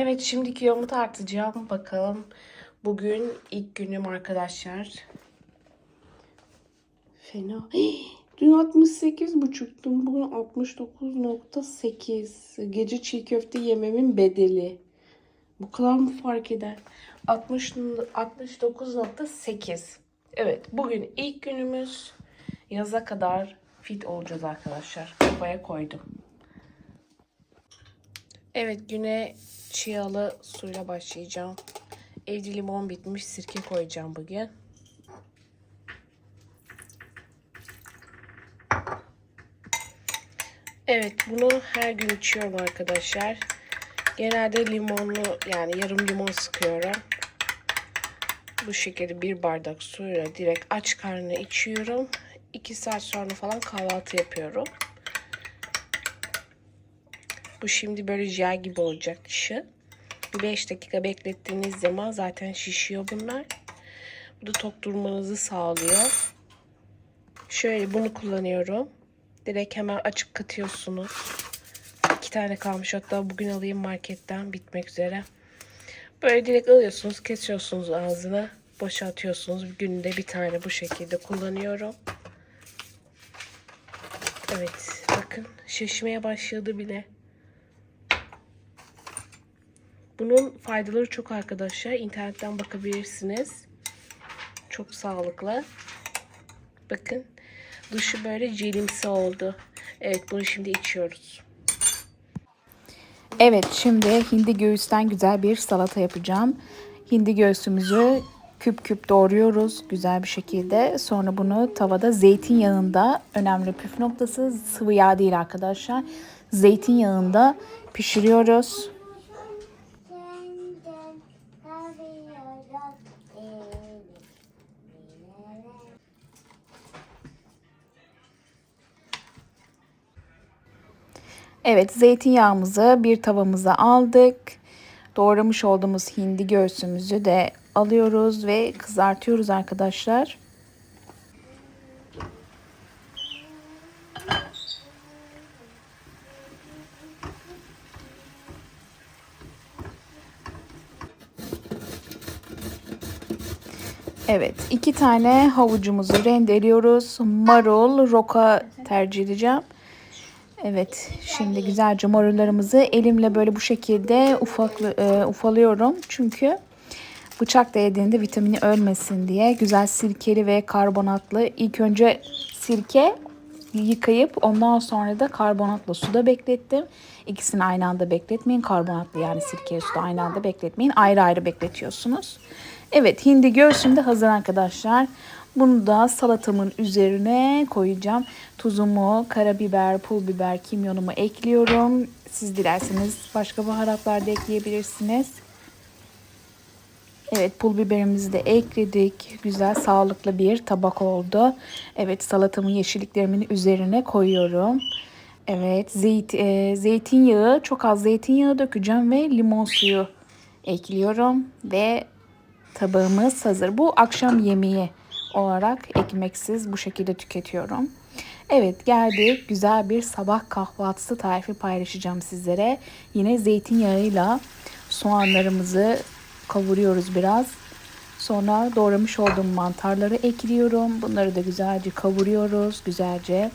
Evet şimdi kilomu tartacağım. Bakalım bugün ilk günüm arkadaşlar. Fena. Dün 68 buçuktum. Bugün 69.8. Gece çiğ köfte yememin bedeli. Bu kadar mı fark eder? 60 69.8. Evet bugün ilk günümüz. Yaza kadar fit olacağız arkadaşlar. Kafaya koydum. Evet güne çiyalı suyla başlayacağım. Evde limon bitmiş sirke koyacağım bugün. Evet bunu her gün içiyorum arkadaşlar. Genelde limonlu yani yarım limon sıkıyorum. Bu şekilde bir bardak suyla direkt aç karnına içiyorum. 2 saat sonra falan kahvaltı yapıyorum. Bu şimdi böyle jel gibi olacak dışı. Bir 5 dakika beklettiğiniz zaman zaten şişiyor bunlar. Bu da tok durmanızı sağlıyor. Şöyle bunu kullanıyorum. Direkt hemen açıp katıyorsunuz. İki tane kalmış hatta bugün alayım marketten bitmek üzere. Böyle direkt alıyorsunuz kesiyorsunuz ağzına boşaltıyorsunuz. Günde bir tane bu şekilde kullanıyorum. Evet bakın şişmeye başladı bile. Bunun faydaları çok arkadaşlar. İnternetten bakabilirsiniz. Çok sağlıklı. Bakın dışı böyle celimsi oldu. Evet bunu şimdi içiyoruz. Evet şimdi hindi göğüsten güzel bir salata yapacağım. Hindi göğsümüzü küp küp doğruyoruz güzel bir şekilde. Sonra bunu tavada zeytinyağında önemli püf noktası sıvı yağ değil arkadaşlar. Zeytinyağında pişiriyoruz. Evet zeytinyağımızı bir tavamıza aldık. Doğramış olduğumuz hindi göğsümüzü de alıyoruz ve kızartıyoruz arkadaşlar. Evet, iki tane havucumuzu rendeliyoruz. Marul, roka tercih edeceğim. Evet, şimdi güzelce marullarımızı elimle böyle bu şekilde ufaklı, e, ufalıyorum. Çünkü bıçakla yediğinde vitamini ölmesin diye güzel sirkeli ve karbonatlı. İlk önce sirke yıkayıp ondan sonra da karbonatlı suda beklettim. İkisini aynı anda bekletmeyin. Karbonatlı yani sirkeli suda aynı anda bekletmeyin. Ayrı ayrı bekletiyorsunuz. Evet hindi göğsüm de hazır arkadaşlar. Bunu da salatamın üzerine koyacağım. Tuzumu, karabiber, pul biber, kimyonumu ekliyorum. Siz dilerseniz başka baharatlar da ekleyebilirsiniz. Evet pul biberimizi de ekledik. Güzel sağlıklı bir tabak oldu. Evet salatamın yeşilliklerimin üzerine koyuyorum. Evet zeyt, e, zeytinyağı çok az zeytinyağı dökeceğim ve limon suyu ekliyorum. Ve tabağımız hazır. Bu akşam yemeği olarak ekmeksiz bu şekilde tüketiyorum. Evet geldik güzel bir sabah kahvaltısı tarifi paylaşacağım sizlere. Yine zeytinyağıyla soğanlarımızı kavuruyoruz biraz. Sonra doğramış olduğum mantarları ekliyorum. Bunları da güzelce kavuruyoruz. Güzelce.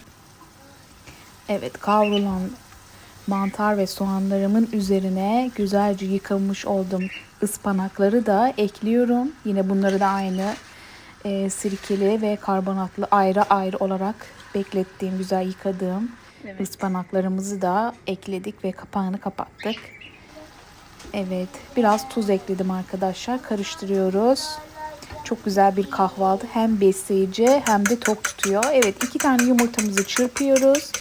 Evet kavrulan mantar ve soğanlarımın üzerine güzelce yıkamış olduğum ıspanakları da ekliyorum. Yine bunları da aynı e, sirkeli ve karbonatlı ayrı ayrı olarak beklettiğim, güzel yıkadığım Evet. ıspanaklarımızı da ekledik ve kapağını kapattık. Evet, biraz tuz ekledim arkadaşlar. Karıştırıyoruz. Çok güzel bir kahvaltı. Hem besleyici hem de tok tutuyor. Evet, iki tane yumurtamızı çırpıyoruz.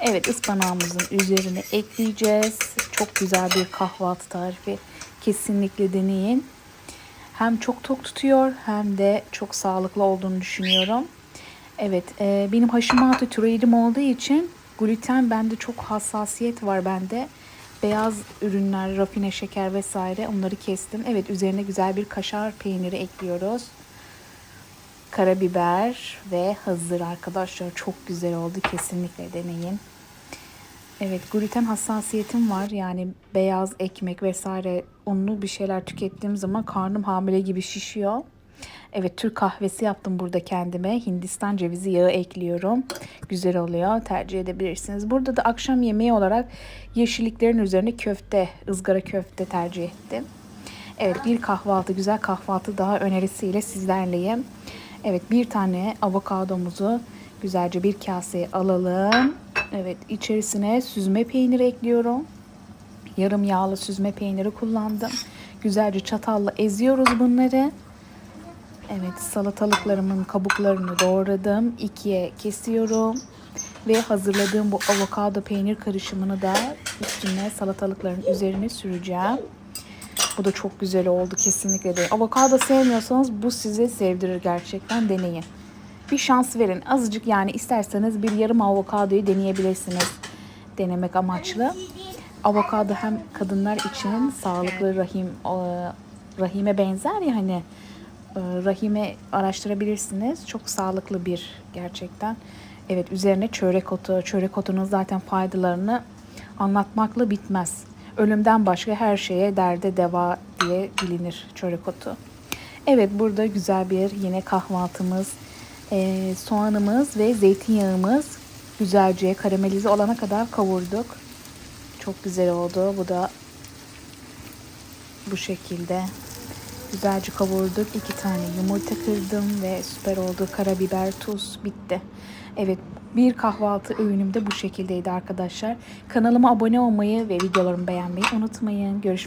Evet, ıspanağımızın üzerine ekleyeceğiz. Çok güzel bir kahvaltı tarifi. Kesinlikle deneyin. Hem çok tok tutuyor hem de çok sağlıklı olduğunu düşünüyorum. Evet, e, benim Hashimoto tiroidim olduğu için gluten bende çok hassasiyet var bende. Beyaz ürünler, rafine şeker vesaire onları kestim. Evet, üzerine güzel bir kaşar peyniri ekliyoruz. Karabiber ve hazır arkadaşlar. Çok güzel oldu. Kesinlikle deneyin. Evet gluten hassasiyetim var. Yani beyaz ekmek vesaire unlu bir şeyler tükettiğim zaman karnım hamile gibi şişiyor. Evet Türk kahvesi yaptım burada kendime. Hindistan cevizi yağı ekliyorum. Güzel oluyor. Tercih edebilirsiniz. Burada da akşam yemeği olarak yeşilliklerin üzerine köfte, ızgara köfte tercih ettim. Evet bir kahvaltı, güzel kahvaltı daha önerisiyle sizlerleyim. Evet bir tane avokadomuzu güzelce bir kaseye alalım. Evet içerisine süzme peynir ekliyorum. Yarım yağlı süzme peyniri kullandım. Güzelce çatalla eziyoruz bunları. Evet salatalıklarımın kabuklarını doğradım. ikiye kesiyorum. Ve hazırladığım bu avokado peynir karışımını da üstüne salatalıkların üzerine süreceğim. Bu da çok güzel oldu kesinlikle de. Avokado sevmiyorsanız bu size sevdirir gerçekten deneyin. Bir şans verin. Azıcık yani isterseniz bir yarım avokadoyu deneyebilirsiniz. Denemek amaçlı. Avokado hem kadınlar için sağlıklı rahim e, rahime benzer ya hani e, rahime araştırabilirsiniz. Çok sağlıklı bir gerçekten. Evet üzerine çörek otu. Çörek otunun zaten faydalarını anlatmakla bitmez. Ölümden başka her şeye derde deva diye bilinir çörek otu. Evet burada güzel bir yine kahvaltımız, e, soğanımız ve zeytinyağımız güzelce karamelize olana kadar kavurduk. Çok güzel oldu. Bu da bu şekilde güzelce kavurduk. İki tane yumurta kırdım ve süper oldu. Karabiber, tuz bitti. Evet bir kahvaltı öğünüm de bu şekildeydi arkadaşlar. Kanalıma abone olmayı ve videolarımı beğenmeyi unutmayın. Görüşmek